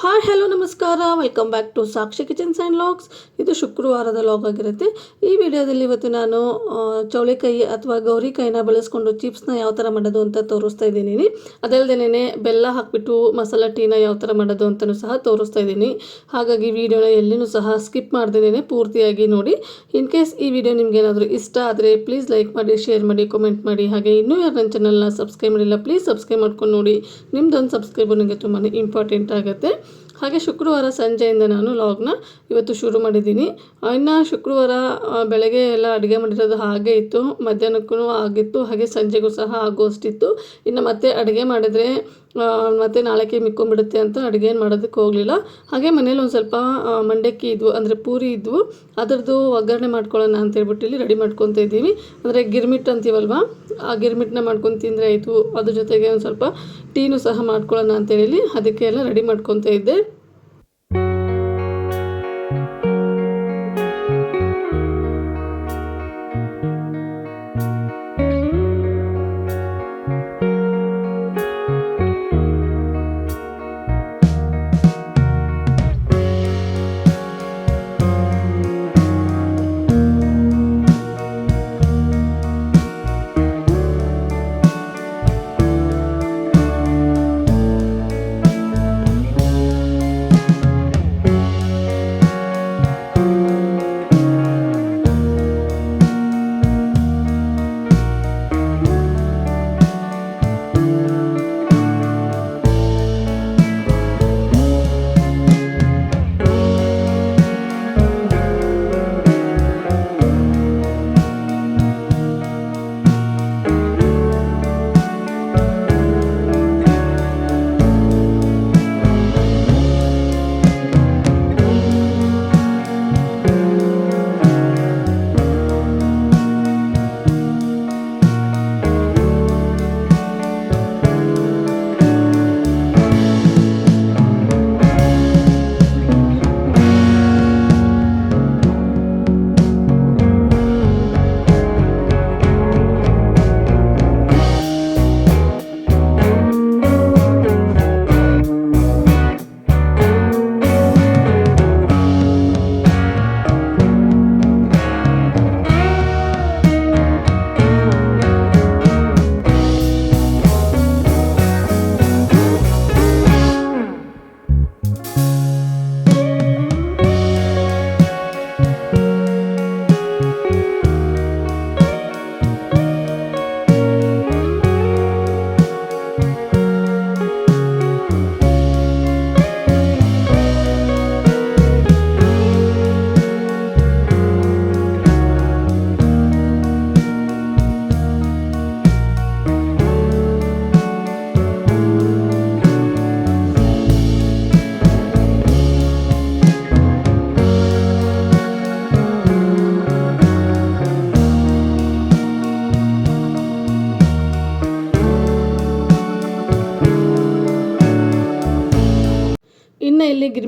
Hi hello ನಮಸ್ಕಾರ. Welcome back to Sakshi kitchens and logs ಇದು ಶುಕ್ರವಾರದ ಲಾಗ್ ಆಗಿರುತ್ತೆ. ಈ ವಿಡಿಯೋದಲ್ಲಿ ಇವತ್ತು ನಾನು ಚೌಳಿಕಾಯಿ ಅಥವಾ ಗೌರಿಕಾಯಿನ ಬಳಸ್ಕೊಂಡು ಚಿಪ್ಸ್ನ ಯಾವ ಥರ ಮಾಡೋದು ಅಂತ ತೋರಿಸ್ತಾ ಇದ್ದೀನಿ. ಅದಲ್ಲದೇನೆ ಬೆಲ್ಲ ಹಾಕಿಬಿಟ್ಟು ಮಸಾಲ ಟೀನ ಯಾವ ಥರ ಮಾಡೋದು ಅಂತಲೂ ಸಹ ತೋರಿಸ್ತಾ ಇದ್ದೀನಿ. ಹಾಗಾಗಿ ವಿಡಿಯೋನ ಎಲ್ಲಿನೂ ಸಹ ಸ್ಕಿಪ್ ಮಾಡ್ದೇನೆ ಪೂರ್ತಿಯಾಗಿ ನೋಡಿ. ಇನ್ ಕೇಸ್ ಈ ವಿಡಿಯೋ ನಿಮಗೇನಾದರೂ ಇಷ್ಟ ಆದರೆ ಪ್ಲೀಸ್ ಲೈಕ್ ಮಾಡಿ ಶೇರ್ ಮಾಡಿ ಕಮೆಂಟ್ ಮಾಡಿ. ಹಾಗೆ ಇನ್ನೂ ಯಾರು ನನ್ನ ಚಾನಲ್ನ ಸಬ್ಸ್ಕ್ರೈಬ್ ಮಾಡಿಲ್ಲ ಪ್ಲೀಸ್ ಸಬ್ಸ್ಕ್ರೈಬ್ ಮಾಡ್ಕೊಂಡು ನೋಡಿ. ನಿಮ್ದೊಂದು ಸಬ್ಸ್ಕ್ರೈಬ್ ನನಗೆ ತುಂಬಾ ಇಂಪಾರ್ಟೆಂಟ್ ಆಗುತ್ತೆ. ಹಾಗೆ ಶುಕ್ರವಾರ ಸಂಜೆಯಿಂದ ನಾನು ಲಾಗ್ನ ಇವತ್ತು ಶುರು ಮಾಡಿದ್ದೀನಿ. ಇನ್ನು ಶುಕ್ರವಾರ ಬೆಳಗ್ಗೆ ಎಲ್ಲ ಅಡುಗೆ ಮಾಡಿರೋದು ಹಾಗೆ ಇತ್ತು. ಮಧ್ಯಾಹ್ನಕ್ಕೂ ಆಗಿತ್ತು, ಹಾಗೆ ಸಂಜೆಗೂ ಸಹ ಆಗೋಷ್ಟಿತ್ತು. ಇನ್ನು ಮತ್ತೆ ಅಡುಗೆ ಮಾಡಿದರೆ ಮತ್ತೆ ನಾಳೆಗೆ ಮಿಕ್ಕೊಂಬಿಡುತ್ತೆ ಅಂತ ಅಡುಗೆ ಏನು ಮಾಡೋದಕ್ಕೆ ಹೋಗಲಿಲ್ಲ. ಹಾಗೆ ಮನೇಲಿ ಒಂದು ಸ್ವಲ್ಪ ಮಂಡಕ್ಕಿ ಇದ್ವು, ಅಂದರೆ ಪೂರಿ ಇದ್ವು. ಅದರದ್ದು ಒಗ್ಗರಣೆ ಮಾಡ್ಕೊಳ್ಳೋಣ ಅಂತ ಹೇಳ್ಬಿಟ್ಟು ಇಲ್ಲಿ ರೆಡಿ ಮಾಡ್ಕೊತಾ ಇದ್ದೀವಿ. ಅಂದರೆ ಗಿರ್ಮಿಟ್ ಅಂತೀವಲ್ವ? ಆ ಗಿರ್ಮಿಟ್ನ ಮಾಡ್ಕೊಂಡು ತಿಂದರೆ ಆಯಿತು. ಅದ್ರ ಜೊತೆಗೆ ಒಂದು ಸ್ವಲ್ಪ ಟೀನು ಸಹ ಮಾಡ್ಕೊಳ್ಳೋಣ ಅಂತೇಳಿ ಅದಕ್ಕೆ ಎಲ್ಲ ರೆಡಿ ಮಾಡ್ಕೊತಾ ಇದ್ದೆ.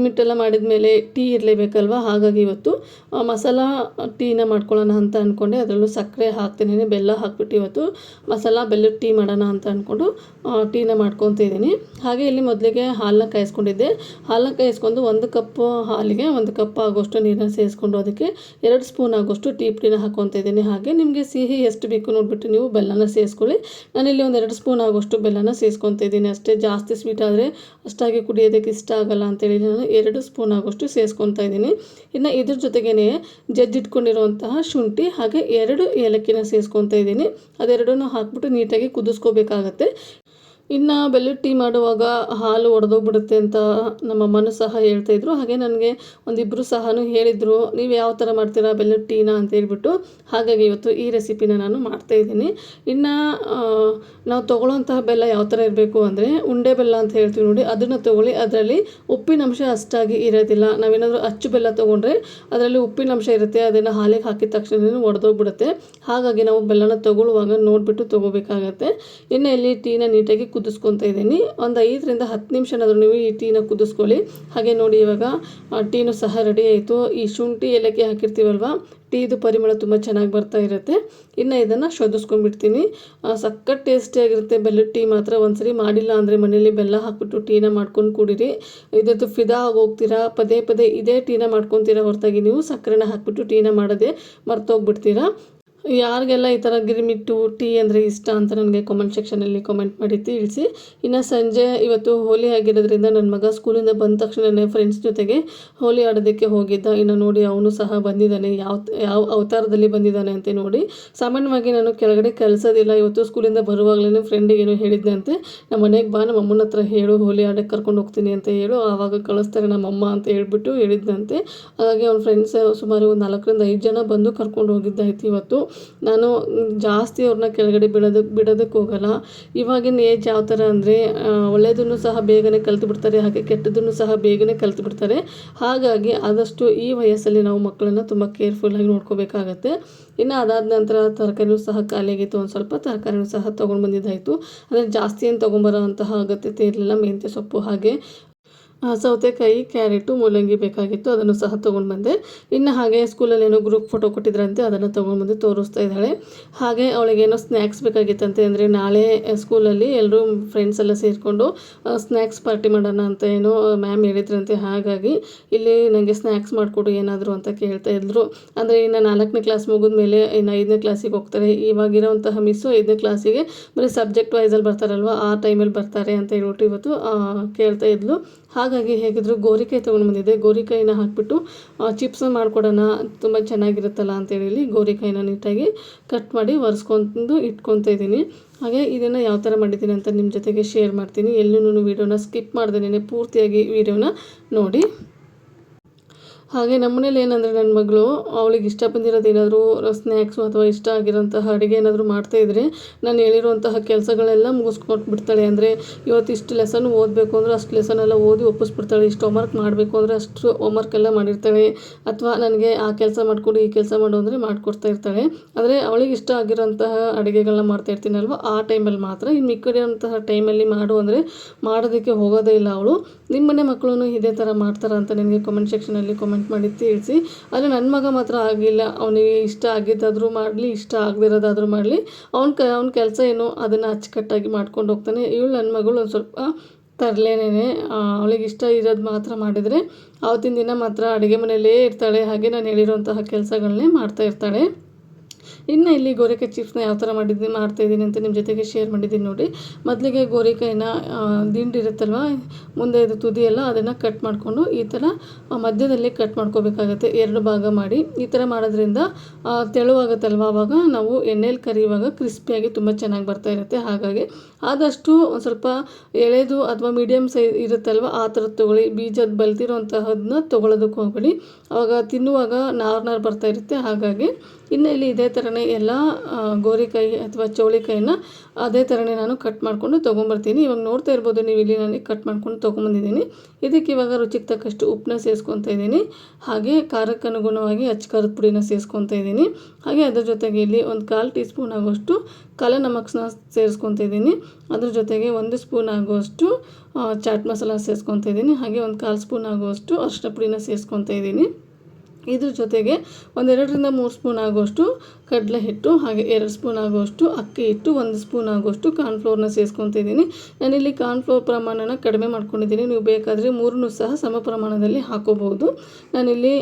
ಇನ್ನು ಇಲ್ಲಿ ಎಲ್ಲ ಮಾಡಿದ ಮೇಲೆ ಟೀ ಇರಲೇಬೇಕಲ್ವ? ಹಾಗಾಗಿ ಇವತ್ತು ಮಸಾಲ ಟೀನ ಮಾಡ್ಕೊಳ್ಳೋಣ ಅಂತ ಅಂದ್ಕೊಂಡೆ ಅದರಲ್ಲೂ ಸಕ್ಕರೆ ಹಾಕ್ತೀನಿ, ಬೆಲ್ಲ ಹಾಕ್ಬಿಟ್ಟು ಇವತ್ತು ಮಸಾಲ ಬೆಲ್ಲದ ಟೀ ಮಾಡೋಣ ಅಂತ ಅಂದ್ಕೊಂಡು ಟೀನ ಮಾಡ್ಕೊತ ಇದ್ದೀನಿ. ಹಾಗೆ ಇಲ್ಲಿ ಮೊದಲಿಗೆ ಹಾಲನ್ನ ಕಾಯಿಸ್ಕೊಂಡಿದ್ದೆ. ಹಾಲನ್ನ ಕಾಯಿಸ್ಕೊಂಡು ಒಂದು ಕಪ್ಪು ಹಾಲಿಗೆ ಒಂದು ಕಪ್ ಆಗೋಷ್ಟು ನೀರನ್ನ ಸೇರಿಸ್ಕೊಂಡು ಅದಕ್ಕೆ ಎರಡು ಸ್ಪೂನ್ ಆಗೋಷ್ಟು ಟೀ ಪುಡಿನ ಹಾಕೊತ ಇದ್ದೀನಿ. ಹಾಗೆ ನಿಮಗೆ ಸಿಹಿ ಎಷ್ಟು ಬೇಕು ನೋಡಿಬಿಟ್ಟು ನೀವು ಬೆಲ್ಲನ ಸೇರಿಸ್ಕೊಳ್ಳಿ. ನಾನಿಲ್ಲಿ ಒಂದು ಎರಡು ಸ್ಪೂನ್ ಆಗೋಷ್ಟು ಬೆಲ್ಲನ ಸೇರಿಸ್ಕೊತ ಇದ್ದೀನಿ. ಅಷ್ಟೇ ಜಾಸ್ತಿ ಸ್ವೀಟ್ ಆದರೆ ಅಷ್ಟಾಗಿ ಕುಡಿಯೋದಕ್ಕೆ ಇಷ್ಟ ಆಗಲ್ಲ ಅಂತೇಳಿ ನಾನು ಎರಡು ಸ್ಪೂನ್ ಆಗೋಷ್ಟು ಸೇರಿಸ್ಕೊತಾ ಇದ್ದೀನಿ. ಇನ್ನು ಇದ್ರ ಜೊತೆಗೇ ಜಜ್ಜಿಟ್ಕೊಂಡಿರುವಂತಹ ಶುಂಠಿ ಹಾಗೆ ಎರಡು ಏಲಕ್ಕಿನ ಸೇರಿಸ್ಕೊತಾ ಇದ್ದೀನಿ. ಅದೆರಡನ್ನೂ ಹಾಕ್ಬಿಟ್ಟು ನೀಟಾಗಿ ಕುದಿಸ್ಕೋಬೇಕಾಗತ್ತೆ. ಇನ್ನು ಬೆಲ್ಲದ ಟೀ ಮಾಡುವಾಗ ಹಾಲು ಒಡೆದೋಗ್ಬಿಡುತ್ತೆ ಅಂತ ನಮ್ಮ ಅಮ್ಮನೂ ಸಹ ಹೇಳ್ತಾಯಿದ್ರು ಹಾಗೆ ನನಗೆ ಒಂದಿಬ್ಬರು ಸಹ ಹೇಳಿದರು, ನೀವು ಯಾವ ಥರ ಮಾಡ್ತೀರಾ ಬೆಲ್ಲದ ಟೀನ? ಅಂತ ಹೇಳ್ಬಿಟ್ಟು ಹಾಗಾಗಿ ಇವತ್ತು ಈ ರೆಸಿಪಿನ ನಾನು ಮಾಡ್ತಾಯಿದ್ದೀನಿ ಇನ್ನು ನಾವು ತೊಗೊಳ್ಳೋಂತಹ ಬೆಲ್ಲ ಯಾವ ಥರ ಇರಬೇಕು ಅಂದರೆ ಉಂಡೆ ಬೆಲ್ಲ ಅಂತ ಹೇಳ್ತೀವಿ ನೋಡಿ, ಅದನ್ನು ತೊಗೊಳ್ಳಿ. ಅದರಲ್ಲಿ ಉಪ್ಪಿನಂಶ ಅಷ್ಟಾಗಿ ಇರೋದಿಲ್ಲ. ನಾವೇನಾದರೂ ಅಚ್ಚು ಬೆಲ್ಲ ತೊಗೊಂಡ್ರೆ ಅದರಲ್ಲಿ ಉಪ್ಪಿನಂಶ ಇರುತ್ತೆ, ಅದನ್ನು ಹಾಲಿಗೆ ಹಾಕಿದ ತಕ್ಷಣ ಒಡೆದೋಗ್ಬಿಡುತ್ತೆ. ಹಾಗಾಗಿ ನಾವು ಬೆಲ್ಲನ ತೊಗೊಳ್ಳುವಾಗ ನೋಡಿಬಿಟ್ಟು ತೊಗೋಬೇಕಾಗತ್ತೆ. ಇನ್ನು ಇಲ್ಲಿ ಟೀನ ನೀಟಾಗಿ ಕುದಿಸ್ಕೊತಾ ಇದ್ದೀನಿ. ಒಂದು ಐದರಿಂದ ಹತ್ತು ನಿಮಿಷನಾದರೂ ನೀವು ಈ ಟೀನ ಕುದಿಸ್ಕೊಳ್ಳಿ. ಹಾಗೆ ನೋಡಿ ಇವಾಗ ಟೀನು ಸಹ ರೆಡಿ ಆಯಿತು. ಈ ಶುಂಠಿ ಏಲಕ್ಕಿ ಹಾಕಿರ್ತೀವಲ್ವ, ಟೀದು ಪರಿಮಳ ತುಂಬ ಚೆನ್ನಾಗಿ ಬರ್ತಾ ಇರುತ್ತೆ. ಇನ್ನು ಇದನ್ನು ಶೋಧಿಸ್ಕೊಂಡ್ಬಿಡ್ತೀನಿ. ಸಕ್ಕತ್ ಟೇಸ್ಟಿಯಾಗಿರುತ್ತೆ ಬೆಲ್ಲದ ಟೀ ಮಾತ್ರ. ಒಂದ್ಸರಿ ಮಾಡಿಲ್ಲ ಅಂದರೆ ಮನೇಲಿ ಬೆಲ್ಲ ಹಾಕ್ಬಿಟ್ಟು ಟೀನ ಮಾಡ್ಕೊಂಡು ಕುಡೀರಿ. ಇದ್ರದ್ದು ಫಿದಾ ಆಗಿ ಹೋಗ್ತೀರಾ ಪದೇ ಪದೇ ಇದೇ ಟೀನ ಮಾಡ್ಕೊತೀರಾ ಹೊರತಾಗಿ? ನೀವು ಸಕ್ಕರೆನ ಹಾಕ್ಬಿಟ್ಟು ಟೀನ ಮಾಡೋದೇ ಮರ್ತೋಗ್ಬಿಡ್ತೀರಾ? ಯಾರಿಗೆಲ್ಲ ಈ ಥರ ಗಿರ್ಮಿಟ್ಟು, ಟೀ ಅಂದರೆ ಇಷ್ಟ ಅಂತ ನನಗೆ ಕಾಮೆಂಟ್ ಸೆಕ್ಷನಲ್ಲಿ ಕಾಮೆಂಟ್ ಮಾಡಿ ತಿಳಿಸಿ. ಇನ್ನು ಸಂಜೆ ಇವತ್ತು ಹೋಲಿ ಆಗಿರೋದ್ರಿಂದ ನನ್ನ ಮಗ ಸ್ಕೂಲಿಂದ ಬಂದ ತಕ್ಷಣವೇ ಫ್ರೆಂಡ್ಸ್ ಜೊತೆಗೆ ಹೋಲಿ ಆಡೋದಕ್ಕೆ ಹೋಗಿದ್ದ. ಇನ್ನು ನೋಡಿ ಅವನು ಸಹ ಬಂದಿದ್ದಾನೆ. ಯಾವ ಯಾವ ಅವತಾರದಲ್ಲಿ ಬಂದಿದ್ದಾನೆ ಅಂತ ನೋಡಿ. ಸಾಮಾನ್ಯವಾಗಿ ನಾನು ಕೆಳಗಡೆ ಕಲಿಸೋದಿಲ್ಲ. ಇವತ್ತು ಸ್ಕೂಲಿಂದ ಬರುವಾಗಲೇ ಫ್ರೆಂಡಿಗೇನು ಹೇಳಿದ್ದಂತೆ ನಮ್ಮ ಮನೆಗೆ ಬಾ, ನಮ್ಮ ಅಮ್ಮನ ಹತ್ರ ಹೇಳು. ಹೋಲಿ ಆಡೋಕ್ಕೆ ಕರ್ಕೊಂಡು ಹೋಗ್ತೀನಿ ಅಂತ ಹೇಳು. ಆವಾಗ ಕಳಿಸ್ತಾರೆ ನಮ್ಮಮ್ಮ ಅಂತ ಹೇಳಿಬಿಟ್ಟು ಹೇಳಿದ್ದಂತೆ ಹಾಗಾಗಿ ಅವ್ನ ಫ್ರೆಂಡ್ಸ್ ಸುಮಾರು ಒಂದು ನಾಲ್ಕರಿಂದ ಐದು ಜನ ಬಂದು ಕರ್ಕೊಂಡು ಹೋಗಿದ್ದಾಯ್ತು ಇವತ್ತು. ನಾನು ಜಾಸ್ತಿ ಅವ್ರನ್ನ ಕೆಳಗಡೆ ಬಿಡೋದಕ್ಕೆ ಬಿಡೋದಕ್ಕೆ ಹೋಗಲ್ಲ. ಇವಾಗಿನ ಏಜ್ ಯಾವ ಥರ ಅಂದರೆ ಒಳ್ಳೆಯದನ್ನು ಸಹ ಬೇಗನೆ ಕಲ್ತು ಬಿಡ್ತಾರೆ, ಹಾಗೆ ಕೆಟ್ಟದನ್ನು ಸಹ ಬೇಗನೆ ಕಲ್ತು ಬಿಡ್ತಾರೆ. ಹಾಗಾಗಿ ಆದಷ್ಟು ಈ ವಯಸ್ಸಲ್ಲಿ ನಾವು ಮಕ್ಕಳನ್ನು ತುಂಬ ಕೇರ್ಫುಲ್ಲಾಗಿ ನೋಡ್ಕೋಬೇಕಾಗತ್ತೆ. ಇನ್ನು ಅದಾದ ನಂತರ ತರಕಾರಿನೂ ಸಹ ಖಾಲಿಯಾಗಿತ್ತು ಒಂದು ಸ್ವಲ್ಪ ತರಕಾರಿನೂ ಸಹ ತೊಗೊಂಡು ಬಂದಿದ್ದಾಯಿತು. ಅಂದರೆ ಜಾಸ್ತಿ ಏನು ತೊಗೊಂಬರೋ ಅಂತಹ ಅಗತ್ಯತೆ ಇರಲಿಲ್ಲ, ಮೆಂತ್ಯ ಸೊಪ್ಪು ಹಾಗೆ. ಸೌತೆಕಾಯಿ, ಕ್ಯಾರೆಟು, ಮೂಲಂಗಿ ಬೇಕಾಗಿತ್ತು, ಅದನ್ನು ಸಹ ತೊಗೊಂಡು ಬಂದೆ. ಇನ್ನು ಹಾಗೆ ಸ್ಕೂಲಲ್ಲಿ ಏನೋ ಗ್ರೂಪ್ ಫೋಟೋ ಕೊಟ್ಟಿದ್ರಂತೆ, ಅದನ್ನು ತೊಗೊಂಡು ಬಂದು ತೋರಿಸ್ತಾ ಇದ್ದಾಳೆ. ಹಾಗೆ ಅವಳಿಗೇನೋ ಸ್ನ್ಯಾಕ್ಸ್ ಬೇಕಾಗಿತ್ತಂತೆ ಅಂದರೆ ನಾಳೆ ಸ್ಕೂಲಲ್ಲಿ ಎಲ್ಲರೂ ಫ್ರೆಂಡ್ಸ್ ಎಲ್ಲ ಸೇರಿಕೊಂಡು ಸ್ನ್ಯಾಕ್ಸ್ ಪಾರ್ಟಿ ಮಾಡೋಣ ಅಂತ ಏನೋ ಮ್ಯಾಮ್ ಹೇಳಿದ್ರಂತೆ. ಹಾಗಾಗಿ ಇಲ್ಲಿ ನನಗೆ ಸ್ನ್ಯಾಕ್ಸ್ ಮಾಡಿಕೊಡು ಏನಾದರೂ ಅಂತ ಕೇಳ್ತಾ ಇದ್ರು. ಅಂದರೆ ಇನ್ನು ನಾಲ್ಕನೇ ಕ್ಲಾಸ್ ಮುಗಿದ ಮೇಲೆ ಇನ್ನು ಐದನೇ ಕ್ಲಾಸಿಗೆ ಹೋಗ್ತಾರೆ. ಇವಾಗಿರೋಂತಹ ಮಿಸ್ಸು ಐದನೇ ಕ್ಲಾಸಿಗೆ ಬರೀ ಸಬ್ಜೆಕ್ಟ್ ವೈಸಲ್ಲಿ ಬರ್ತಾರಲ್ವ, ಆ ಟೈಮಲ್ಲಿ ಬರ್ತಾರೆ ಅಂತ ಹೇಳ್ಬಿಟ್ಟು ಇವತ್ತು ಕೇಳ್ತಾ ಇದ್ಲು. ಹಾಗಾಗಿ ಹೇಗಿದ್ರು ಗೋರಿಕಾಯಿ ತೊಗೊಂಡು ಬಂದಿದ್ದೆ. ಗೋರಿಕಾಯಿನ ಹಾಕ್ಬಿಟ್ಟು ಚಿಪ್ಸ್ ಮಾಡಿಕೊಡೋಣ, ತುಂಬ ಚೆನ್ನಾಗಿರುತ್ತಲ್ಲ ಅಂತೇಳಿ ಗೋರಿಕಾಯಿನ ನೀಟಾಗಿ ಕಟ್ ಮಾಡಿ ಒರೆಸ್ಕೊಂಡು ಇಟ್ಕೊತಾ ಇದ್ದೀನಿ. ಹಾಗೆ ಇದನ್ನು ಯಾವ ಥರ ಮಾಡಿದ್ದೀನಿ ಅಂತ ನಿಮ್ಮ ಜೊತೆಗೆ ಶೇರ್ ಮಾಡ್ತೀನಿ. ಎಲ್ಲೂ ವೀಡಿಯೋನ ಸ್ಕಿಪ್ ಮಾಡ್ದೇನೆ ಪೂರ್ತಿಯಾಗಿ ವೀಡಿಯೋನ ನೋಡಿ. ಹಾಗೆ ನಮ್ಮನೇಲಿ ಏನಂದರೆ ನನ್ನ ಮಗಳು ಅವಳಿಗೆ ಇಷ್ಟ ಬಂದಿರೋದು ಏನಾದರೂ ಸ್ನ್ಯಾಕ್ಸು ಅಥವಾ ಇಷ್ಟ ಆಗಿರೋಂತಹ ಅಡುಗೆ ಏನಾದರೂ ಮಾಡ್ತಾಯಿದ್ರೆ ನಾನು ಹೇಳಿರುವಂತಹ ಕೆಲಸಗಳೆಲ್ಲ ಮುಗಿಸ್ಕೊಟ್ಟು ಬಿಡ್ತಾಳೆ ಅಂದರೆ ಇವತ್ತು ಇಷ್ಟು ಲೆಸನ್ ಓದಬೇಕು ಅಂದರೆ ಅಷ್ಟು ಲೆಸನ್ ಎಲ್ಲ ಓದಿ ಒಪ್ಪಿಸ್ಬಿಡ್ತಾಳೆ. ಇಷ್ಟು ಹೋಮ್ವರ್ಕ್ ಮಾಡಬೇಕು ಅಂದರೆ ಅಷ್ಟು ಹೋಮ್ವರ್ಕ್ ಎಲ್ಲ ಮಾಡಿರ್ತಾಳೆ. ಅಥವಾ ನನಗೆ ಆ ಕೆಲಸ ಮಾಡಿಕೊಡು ಈ ಕೆಲಸ ಮಾಡು ಅಂದರೆ ಮಾಡಿಕೊಡ್ತಾ ಇರ್ತಾಳೆ. ಆದರೆ ಅವಳಿಗೆ ಇಷ್ಟ ಆಗಿರೋಂತಹ ಅಡುಗೆಗಳನ್ನ ಮಾಡ್ತಾ ಇರ್ತೀನಲ್ವ? ಆ ಟೈಮಲ್ಲಿ ಮಾತ್ರ. ಇನ್ನು ಮಿಕ್ಕಿರೋಂತಹ ಟೈಮಲ್ಲಿ ಮಾಡು ಅಂದರೆ ಮಾಡೋದಕ್ಕೆ ಹೋಗೋದೇ ಇಲ್ಲ ಅವಳು. ನಿಮ್ಮನೆ ಮಕ್ಕಳು ಇದೇ ಥರ ಮಾಡ್ತಾರ ಅಂತ ನನಗೆ ಕಮೆಂಟ್ ಸೆಕ್ಷನಲ್ಲಿ ಕಾಮೆಂಟ್ ಮಾಡಿ ತಿಳಿಸಿ. ಆದರೆ ನನ್ನ ಮಗ ಮಾತ್ರ ಆಗಿಲ್ಲ. ಅವನಿಗೆ ಇಷ್ಟ ಆಗಿದ್ದಾದರೂ ಮಾಡಲಿ, ಇಷ್ಟ ಆಗದಿರೋದಾದರೂ ಮಾಡಲಿ. ಅವ್ನ ಕ, ಅವ್ನ ಕೆಲಸ ಏನು ಅದನ್ನು ಅಚ್ಚುಕಟ್ಟಾಗಿ ಮಾಡ್ಕೊಂಡು ಹೋಗ್ತಾನೆ. ಇವಳು ನನ್ನ ಮಗಳು ಒಂದು ಸ್ವಲ್ಪ ತರಲೇನೇ ಅವಳಿಗೆ ಇಷ್ಟ ಇರೋದು ಮಾತ್ರ ಮಾಡಿದರೆ. ಆವತ್ತಿನ ದಿನ ಮಾತ್ರ ಅಡುಗೆ ಮನೆಯಲ್ಲೇ ಇರ್ತಾಳೆ. ಹಾಗೆ ನಾನು ಹೇಳಿರುವಂತಹ ಕೆಲಸಗಳನ್ನೇ ಮಾಡ್ತಾ ಇರ್ತಾಳೆ. ಇನ್ನು ಇಲ್ಲಿ ಗೋರೆಕಾಯಿ ಚಿಪ್ಸ್ನ ಯಾವ ಥರ ಮಾಡಿದ್ದೀನಿ ಮಾಡ್ತಾಯಿದ್ದೀನಿ ಅಂತ ನಿಮ್ಮ ಜೊತೆಗೆ ಶೇರ್ ಮಾಡಿದ್ದೀನಿ ನೋಡಿ. ಮೊದಲಿಗೆ ಗೋರಿಕಾಯಿನ ದಿಂಡಿರುತ್ತಲ್ವ ಮುಂದೆ ಇದು ತುದಿ ಎಲ್ಲ ಅದನ್ನು ಕಟ್ ಮಾಡಿಕೊಂಡು ಈ ಥರ ಮಧ್ಯದಲ್ಲಿ ಕಟ್ ಮಾಡ್ಕೋಬೇಕಾಗತ್ತೆ. ಎರಡು ಭಾಗ ಮಾಡಿ. ಈ ಥರ ಮಾಡೋದ್ರಿಂದ ತೆಳುವಾಗುತ್ತಲ್ವ ಆವಾಗ ನಾವು ಎಣ್ಣೆಲಿ ಕರಿಯುವಾಗ ಕ್ರಿಸ್ಪಿಯಾಗಿ ತುಂಬ ಚೆನ್ನಾಗಿ ಬರ್ತಾ ಇರುತ್ತೆ. ಹಾಗಾಗಿ ಆದಷ್ಟು ಒಂದು ಸ್ವಲ್ಪ ಎಳೆದು ಅಥವಾ ಮೀಡಿಯಮ್ ಸೈಜ್ ಇರುತ್ತಲ್ವ, ಆ ಥರದ್ದು ತೊಗೊಳ್ಳಿ. ಬೀಜದ ಬಲ್ತಿರೋಂತಹದನ್ನ ತೊಗೊಳೋದಕ್ಕೆ ಹೋಗಬೇಡಿ. ಆವಾಗ ತಿನ್ನುವಾಗ ನಾರು ಬರ್ತಾ ಇರುತ್ತೆ. ಹಾಗಾಗಿ ಇನ್ನು ಇಲ್ಲಿ ಇದೇ ಥರನೇ ಎಲ್ಲ ಗೋರಿಕಾಯಿ ಅಥವಾ ಚೌಳಿಕಾಯಿನ ಅದೇ ಥರನೇ ನಾನು ಕಟ್ ಮಾಡಿಕೊಂಡು ತೊಗೊಂಬರ್ತೀನಿ. ಇವಾಗ ನೋಡ್ತಾ ಇರ್ಬೋದು ನೀವು ಇಲ್ಲಿ ನಾನು ಕಟ್ ಮಾಡ್ಕೊಂಡು ತೊಗೊಂಬಂದಿದ್ದೀನಿ. ಇದಕ್ಕೆ ಇವಾಗ ರುಚಿಗೆ ತಕ್ಕಷ್ಟು ಉಪ್ಪನ್ನ ಸೇರಿಸ್ಕೊತಾ ಇದ್ದೀನಿ. ಹಾಗೆ ಖಾರಕ್ಕೆ ಅನುಗುಣವಾಗಿ ಅಚ್ಚ ಖಾರದ ಪುಡಿನ ಸೇರಿಸ್ಕೊತಾ ಇದ್ದೀನಿ. ಹಾಗೆ ಅದರ ಜೊತೆಗೆ ಇಲ್ಲಿ ಒಂದು ಕಾಲು ಟೀ ಸ್ಪೂನ್ ಆಗೋಷ್ಟು ಕಾಲ ನಮಕ್ಸ್ನ ಸೇರಿಸ್ಕೊತಿದ್ದೀನಿ. ಅದ್ರ ಜೊತೆಗೆ ಒಂದು ಸ್ಪೂನ್ ಆಗುವಷ್ಟು ಚಾಟ್ ಮಸಾಲ ಸೇರಿಸ್ಕೊತ ಇದ್ದೀನಿ ಹಾಗೆ ಒಂದು ಕಾಲು ಸ್ಪೂನ್ ಆಗುವಷ್ಟು ಅರಿಶಿನ ಪುಡಿನ ಸೇರಿಸ್ಕೊತಾ ಇದ್ದೀನಿ ಇದ್ರ ಜೊತೆಗೆ ಒಂದೆರಡರಿಂದ ಮೂರು ಸ್ಪೂನ್ ಆಗುವಷ್ಟು ಕಡಲೆ ಹಿಟ್ಟು, ಹಾಗೆ ಎರಡು ಸ್ಪೂನ್ ಆಗುವಷ್ಟು ಅಕ್ಕಿ ಹಿಟ್ಟು, ಒಂದು ಸ್ಪೂನ್ ಆಗುವಷ್ಟು ಕಾರ್ನ್ಫ್ಲೋರ್ನ ಸೇರಿಸ್ಕೊತಿದ್ದೀನಿ ನಾನಿಲ್ಲಿ ಕಾರ್ನ್ಫ್ಲೋರ್ ಪ್ರಮಾಣನ ಕಡಿಮೆ ಮಾಡ್ಕೊಂಡಿದ್ದೀನಿ. ನೀವು ಬೇಕಾದರೆ ಮೂರನ್ನೂ ಸಹ ಸಮ ಪ್ರಮಾಣದಲ್ಲಿ ಹಾಕೋಬಹುದು. ನಾನಿಲ್ಲಿ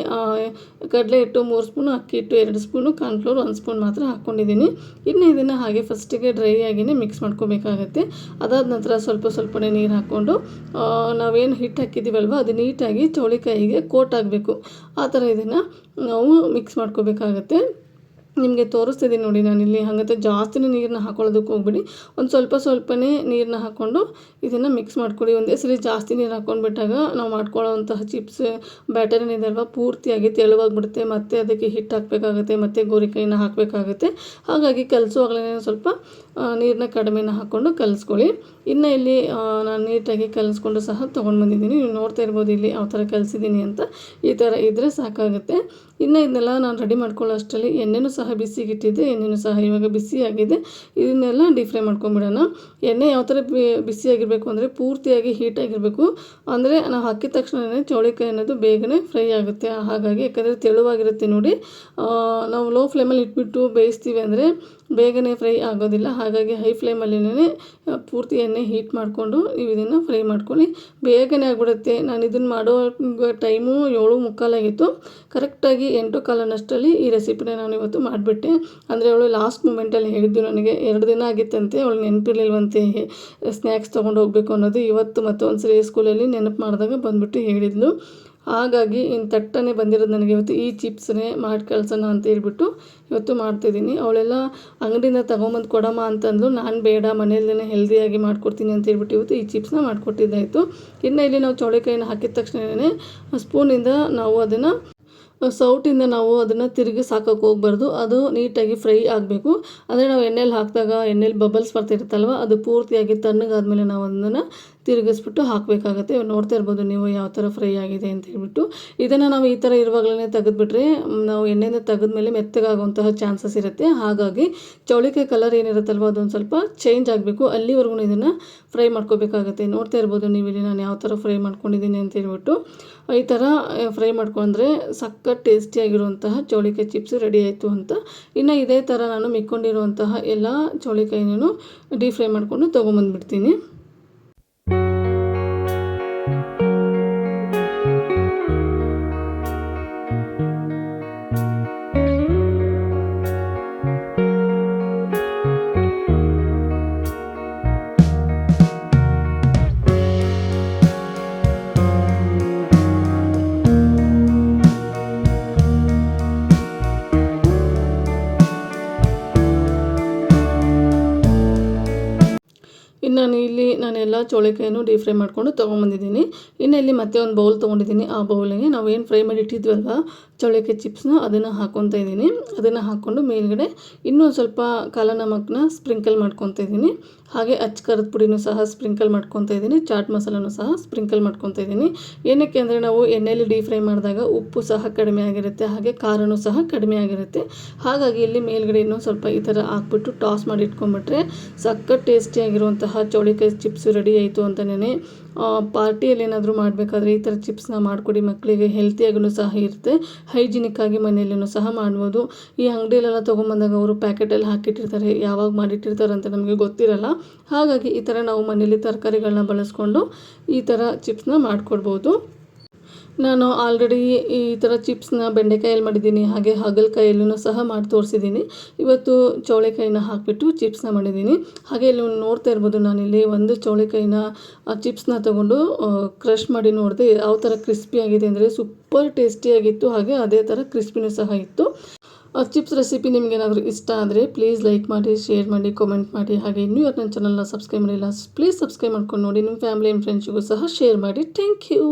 ಕಡಲೆ ಹಿಟ್ಟು ಮೂರು ಸ್ಪೂನು, ಅಕ್ಕಿ ಹಿಟ್ಟು ಎರಡು ಸ್ಪೂನು ಕಾರ್ನ್ಫ್ಲೋರ್ ಒಂದು ಸ್ಪೂನ್ ಮಾತ್ರ ಹಾಕ್ಕೊಂಡಿದ್ದೀನಿ ಇನ್ನು ಇದನ್ನು ಹಾಗೆ ಫಸ್ಟಿಗೆ ಡ್ರೈ ಆಗಿನೇ ಮಿಕ್ಸ್ ಮಾಡ್ಕೋಬೇಕಾಗತ್ತೆ. ಅದಾದ ನಂತರ ಸ್ವಲ್ಪ ಸ್ವಲ್ಪನೇ ನೀರು ಹಾಕ್ಕೊಂಡು ನಾವೇನು ಹಿಟ್ಟು ಹಾಕಿದ್ದೀವಲ್ವ, ಅದು ನೀಟಾಗಿ ಚೌಳಿಕಾಯಿಗೆ ಕೋಟ್ ಆಗಬೇಕು. ಆ ಥರ ಇದನ್ನು ನಾವು ಮಿಕ್ಸ್ ಮಾಡ್ಕೋಬೇಕಾಗತ್ತೆ. ನಿಮಗೆ ತೋರಿಸ್ತಿದ್ದೀನಿ ನೋಡಿ ನಾನಿಲ್ಲಿ ಹಾಗಂತ ಜಾಸ್ತಿನೇ ನೀರನ್ನ ಹಾಕೊಳ್ಳೋದಕ್ಕೆ ಹೋಗ್ಬಿಡಿ. ಒಂದು ಸ್ವಲ್ಪ ಸ್ವಲ್ಪನೇ ನೀರನ್ನ ಹಾಕ್ಕೊಂಡು ಇದನ್ನು ಮಿಕ್ಸ್ ಮಾಡ್ಕೊಳ್ಳಿ. ಒಂದೇ ಸರಿ ಜಾಸ್ತಿ ನೀರು ಹಾಕ್ಕೊಂಡ್ಬಿಟ್ಟಾಗ ನಾವು ಮಾಡ್ಕೊಳ್ಳೋವಂತಹ ಚಿಪ್ಸ್ ಬ್ಯಾಟರ್ ಏನಿದೆಲ್ವ ಪೂರ್ತಿಯಾಗಿ ತೆಳುವಾಗ್ಬಿಡುತ್ತೆ. ಮತ್ತು ಅದಕ್ಕೆ ಹಿಟ್ಟು ಹಾಕಬೇಕಾಗುತ್ತೆ, ಮತ್ತು ಗೋರಿಕಾಯಿನ ಹಾಕಬೇಕಾಗುತ್ತೆ. ಹಾಗಾಗಿ ಕಲಸುವಾಗಲೇ ಸ್ವಲ್ಪ ನೀರನ್ನ ಕಡಿಮೆನ ಹಾಕ್ಕೊಂಡು ಕಲಿಸ್ಕೊಳ್ಳಿ. ಇನ್ನು ಇಲ್ಲಿ ನಾನು ನೀಟಾಗಿ ಕಲಿಸ್ಕೊಂಡು ಸಹ ತೊಗೊಂಡು ಬಂದಿದ್ದೀನಿ. ನೀವು ನೋಡ್ತಾ ಇರ್ಬೋದು ಇಲ್ಲಿ ಯಾವ ಥರ ಕಲಿಸಿದ್ದೀನಿ ಅಂತ. ಈ ಥರ ಇದ್ದರೆ ಸಾಕಾಗುತ್ತೆ. ಇನ್ನು ಇದನ್ನೆಲ್ಲ ನಾನು ರೆಡಿ ಮಾಡ್ಕೊಳ್ಳೋ ಅಷ್ಟರಲ್ಲಿ ಎಣ್ಣೆನೂ ಸಹ ಬಿಸಿಗಿಟ್ಟಿದ್ದೆ ಎಣ್ಣೆನು ಸಹ ಇವಾಗ ಬಿಸಿಯಾಗಿದೆ. ಇದನ್ನೆಲ್ಲ ಡೀಪ್ ಫ್ರೈ ಮಾಡ್ಕೊಂಬಿಡೋಣ. ಎಣ್ಣೆ ಯಾವ ಥರ ಬಿಸಿಯಾಗಿರಬೇಕು ಅಂದರೆ ಪೂರ್ತಿಯಾಗಿ ಹೀಟಾಗಿರಬೇಕು ಅಂದರೆ ನಾವು ಹಾಕಿದ ತಕ್ಷಣ ಚೌಳಿಕಾಯಿ ಅನ್ನೋದು ಬೇಗನೆ ಫ್ರೈ ಆಗುತ್ತೆ. ಹಾಗಾಗಿ ಯಾಕಂದರೆ ತೆಳುವಾಗಿರುತ್ತೆ ನೋಡಿ. ನಾವು ಲೋ ಫ್ಲೇಮಲ್ಲಿ ಇಟ್ಬಿಟ್ಟು ಬೇಯಿಸ್ತೀವಿ ಅಂದರೆ ಬೇಗನೆ ಫ್ರೈ ಆಗೋದಿಲ್ಲ. ಹಾಗಾಗಿ ಹೈ ಫ್ಲೇಮಲ್ಲಿನೇ ಪೂರ್ತಿ ಎಣ್ಣೆ ಹೀಟ್ ಮಾಡಿಕೊಂಡು ನೀವು ಇದನ್ನು ಫ್ರೈ ಮಾಡ್ಕೊಳ್ಳಿ. ಬೇಗನೆ ಆಗಿಬಿಡುತ್ತೆ. ನಾನು ಇದನ್ನು ಮಾಡೋ ಟೈಮು ಏಳು ಮುಕ್ಕಾಲಾಗಿತ್ತು ಕರೆಕ್ಟಾಗಿ ಎಂಟು ಕಾಲನಷ್ಟರಲ್ಲಿ ಈ ರೆಸಿಪಿನ ನಾನು ಇವತ್ತು ಮಾಡಿಬಿಟ್ಟೆ. ಅಂದರೆ ಅವಳು ಲಾಸ್ಟ್ ಮೂಮೆಂಟಲ್ಲಿ ಹೇಳಿದ್ದು ನನಗೆ, ಎರಡು ದಿನ ಆಗಿತ್ತಂತೆ, ಅವಳು ನೆನಪಿರ್ಲಿಲ್ವಂತೆ ಸ್ನ್ಯಾಕ್ಸ್ ತೊಗೊಂಡು ಹೋಗಬೇಕು ಅನ್ನೋದು ಇವತ್ತು ಮತ್ತೊಂದು ಸರಿ ಸ್ಕೂಲಲ್ಲಿ ನೆನಪು ಮಾಡಿದಾಗ ಬಂದುಬಿಟ್ಟು ಹೇಳಿದ್ಲು. ಹಾಗಾಗಿ ಇನ್ನು ತಟ್ಟನೆ ಬಂದಿರೋದು ನನಗೆ ಇವತ್ತು ಈ ಚಿಪ್ಸನ್ನೇ ಮಾಡಿ ಕಳ್ಸೋಣ ಅಂತ ಹೇಳ್ಬಿಟ್ಟು ಇವತ್ತು ಮಾಡ್ತಿದ್ದೀನಿ. ಅವಳೆಲ್ಲ ಅಂಗಡಿಯಿಂದ ತೊಗೊಂಬಂದು ಕೊಡಮ್ಮ ಅಂತಂದ್ಲು. ನಾನು ಬೇಡ ಮನೆಯಲ್ಲೇ ಹೆಲ್ದಿಯಾಗಿ ಮಾಡ್ಕೊಡ್ತೀನಿ ಅಂತ ಹೇಳ್ಬಿಟ್ಟು ಇವತ್ತು ಈ ಚಿಪ್ಸ್ನ ಮಾಡಿಕೊಟ್ಟಿದ್ದಾಯಿತು. ಇನ್ನು ಇಲ್ಲಿ ನಾವು ಚೌಳಿಕಾಯಿನ ಹಾಕಿದ ತಕ್ಷಣವೇ ಸ್ಪೂನಿಂದ ನಾವು ಅದನ್ನು, ಸೌಟಿಂದ ನಾವು ಅದನ್ನು ತಿರುಗಿ ಸಾಕೋಕೆ ಹೋಗ್ಬಾರ್ದು. ಅದು ನೀಟಾಗಿ ಫ್ರೈ ಆಗಬೇಕು. ಅಂದರೆ ನಾವು ಎಣ್ಣೆಲಿ ಹಾಕಿದಾಗ, ಎಣ್ಣೆಲಿ ಬಬಲ್ಸ್ ಬರ್ತಿರುತ್ತಲ್ವ, ಅದು ಪೂರ್ತಿಯಾಗಿ ತಣ್ಣಗಾದ್ಮೇಲೆ ನಾವು ಅದನ್ನು ತಿರುಗಿಸ್ಬಿಟ್ಟು ಹಾಕಬೇಕಾಗತ್ತೆ. ನೋಡ್ತಾ ಇರ್ಬೋದು ನೀವು ಯಾವ ಥರ ಫ್ರೈ ಆಗಿದೆ ಅಂತ ಹೇಳ್ಬಿಟ್ಟು. ಇದನ್ನು ನಾವು ಈ ಥರ ಇರುವಾಗಲೇ ತೆಗೆದುಬಿಟ್ರೆ ನಾವು ಎಣ್ಣೆಯಿಂದ ತೆಗೆದ್ಮೇಲೆ ಮೆತ್ತಗಾಗುವಂತಹ ಚಾನ್ಸಸ್ ಇರುತ್ತೆ. ಹಾಗಾಗಿ ಚೌಳಿಕಾಯಿ ಕಲರ್ ಏನಿರುತ್ತಲ್ವ ಅದೊಂದು ಸ್ವಲ್ಪ ಚೇಂಜ್ ಆಗಬೇಕು. ಅಲ್ಲಿವರೆಗೂ ಇದನ್ನು ಫ್ರೈ ಮಾಡ್ಕೋಬೇಕಾಗತ್ತೆ. ನೋಡ್ತಾ ಇರ್ಬೋದು ನೀವು ಇಲ್ಲಿ ನಾನು ಯಾವ ಥರ ಫ್ರೈ ಮಾಡ್ಕೊಂಡಿದ್ದೀನಿ ಅಂತ ಹೇಳ್ಬಿಟ್ಟು. ಈ ಥರ ಫ್ರೈ ಮಾಡ್ಕೊಂಡ್ರೆ ಸಖತ್ ಟೇಸ್ಟಿಯಾಗಿರುವಂತಹ ಚೌಳಿಕಾಯಿ ಚಿಪ್ಸ್ ರೆಡಿ ಆಯಿತು ಅಂತ. ಇನ್ನು ಇದೇ ಥರ ನಾನು ಮಿಕ್ಕೊಂಡಿರುವಂತಹ ಎಲ್ಲ ಚೌಳಿಕಾಯಿನೂ ಡೀಪ್ ಫ್ರೈ ಮಾಡಿಕೊಂಡು ತೊಗೊಂಬಂದ್ಬಿಡ್ತೀನಿ. ಇಲ್ಲಿ ಚೋಳಿಕಾಯನ್ನು ಡೀಪ್ ಫ್ರೈ ಮಾಡಿಕೊಂಡು ತೊಗೊಂಬಂದಿದ್ದೀನಿ. ಇನ್ನು ಇಲ್ಲಿ ಮತ್ತೆ ಒಂದು ಬೌಲ್ ತೊಗೊಂಡಿದ್ದೀನಿ. ಆ ಬೌಲಿಗೆ ನಾವು ಏನು ಫ್ರೈ ಮಾಡಿ ಇಟ್ಟಿದ್ವಲ್ಲ ಚೋಳಿಕಾಯಿ ಚಿಪ್ಸ್ನ ಅದನ್ನು ಹಾಕ್ಕೊತಾ ಇದ್ದೀನಿ. ಅದನ್ನು ಹಾಕ್ಕೊಂಡು ಮೇಲ್ಗಡೆ ಇನ್ನೂ ಸ್ವಲ್ಪ ಕಾಲ ನಮಕ್ನ ಸ್ಪ್ರಿಂಕಲ್ ಮಾಡ್ಕೊತಾ ಇದ್ದೀನಿ. ಹಾಗೆ ಅಚ್ಚ ಕರದ ಪುಡಿನೂ ಸಹ ಸ್ಪ್ರಿಂಕಲ್ ಮಾಡ್ಕೊತಾ ಇದ್ದೀನಿ. ಚಾಟ್ ಮಸಾಲನೂ ಸಹ ಸ್ಪ್ರಿಂಕಲ್ ಮಾಡ್ಕೊತಾ ಇದ್ದೀನಿ. ಏನಕ್ಕೆ ಅಂದರೆ ನಾವು ಎಣ್ಣೆಯಲ್ಲಿ ಡೀಪ್ ಫ್ರೈ ಮಾಡಿದಾಗ ಉಪ್ಪು ಸಹ ಕಡಿಮೆ ಆಗಿರುತ್ತೆ, ಹಾಗೆ ಖಾರನೂ ಸಹ ಕಡಿಮೆ ಆಗಿರುತ್ತೆ. ಹಾಗಾಗಿ ಇಲ್ಲಿ ಮೇಲ್ಗಡೆ ಇನ್ನೂ ಸ್ವಲ್ಪ ಈ ಥರ ಹಾಕ್ಬಿಟ್ಟು ಟಾಸ್ ಮಾಡಿ ಇಟ್ಕೊಂಡ್ಬಿಟ್ರೆ ಸಖತ್ ಟೇಸ್ಟಿಯಾಗಿರುವಂತಹ ಚೌಳಿಕಾಯಿ ಚಿಪ್ಸು ರೆಡಿ ಆಯಿತು ಅಂತಲೇ ಪಾರ್ಟಿಯಲ್ಲಿ ಏನಾದರೂ ಮಾಡಬೇಕಾದ್ರೆ ಈ ಥರ ಚಿಪ್ಸ್ನ ಮಾಡಿಕೊಡಿ, ಮಕ್ಕಳಿಗೆ ಹೆಲ್ತಿಯಾಗೂ ಸಹ ಇರುತ್ತೆ. ಹೈಜಿನಿಕ್ ಆಗಿ ಮನೆಯಲ್ಲೂ ಸಹ ಮಾಡ್ಬೋದು. ಈ ಅಂಗಡಿಯಲ್ಲೆಲ್ಲ ತೊಗೊಂಬಂದಾಗ ಅವರು ಪ್ಯಾಕೆಟಲ್ಲಿ ಹಾಕಿಟ್ಟಿರ್ತಾರೆ. ಯಾವಾಗ ಮಾಡಿಟ್ಟಿರ್ತಾರೆ ಅಂತ ನಮಗೆ ಗೊತ್ತಿರಲ್ಲ. ಹಾಗಾಗಿ ಈ ಥರ ನಾವು ಮನೆಯಲ್ಲಿ ತರಕಾರಿಗಳನ್ನ ಬಳಸ್ಕೊಂಡು ಈ ಥರ ಚಿಪ್ಸ್ನ ಮಾಡಿಕೊಡ್ಬೋದು. ನಾನು ಆಲ್ರೆಡಿ ಈ ಥರ ಚಿಪ್ಸ್ನ ಬೆಂಡೆಕಾಯಲ್ಲಿ ಮಾಡಿದ್ದೀನಿ, ಹಾಗೆ ಹಾಗಲಕಾಯಲ್ಲೂ ಸಹ ಮಾಡಿ ತೋರಿಸಿದ್ದೀನಿ. ಇವತ್ತು ಚೌಳೆಕಾಯಿನ ಹಾಕಿಬಿಟ್ಟು ಚಿಪ್ಸ್ನ ಮಾಡಿದ್ದೀನಿ. ಹಾಗೆ ಇಲ್ಲಿ ನೋಡ್ತಾ ಇರ್ಬೋದು, ನಾನಿಲ್ಲಿ ಒಂದು ಚೌಳೆಕಾಯಿನ ಚಿಪ್ಸ್ನ ತೊಗೊಂಡು ಕ್ರಷ್ ಮಾಡಿ ನೋಡಿದೆ ಯಾವ ಥರ ಕ್ರಿಸ್ಪಿ ಆಗಿದೆ ಅಂದರೆ ಸೂಪರ್ ಟೇಸ್ಟಿಯಾಗಿತ್ತು ಹಾಗೆ ಅದೇ ಥರ ಕ್ರಿಸ್ಪಿನೂ ಸಹ ಇತ್ತು. ಚಿಪ್ಸ್ ರೆಸಿಪಿ ನಿಮಗೇನಾದರೂ ಇಷ್ಟ ಆದರೆ ಪ್ಲೀಸ್ ಲೈಕ್ ಮಾಡಿ ಶೇರ್ ಮಾಡಿ ಕಮೆಂಟ್ ಮಾಡಿ. ಹಾಗೆ ಇನ್ನೂ ಯಾರು ನನ್ನ ಚಾನಲ್ನ ಸಬ್ಸ್ಕ್ರೈಬ್ ಮಾಡಿಲ್ಲ ಪ್ಲೀಸ್ ಸಬ್ಸ್ಕ್ರೈಬ್ ಮಾಡ್ಕೊಂಡು ನೋಡಿ ನಿಮ್ಮ ಫ್ಯಾಮಿಲಿ ಆ್ಯಂಡ್ ಫ್ರೆಂಡ್ಸಿಗೂ ಸಹ ಶೇರ್ ಮಾಡಿ. Thank you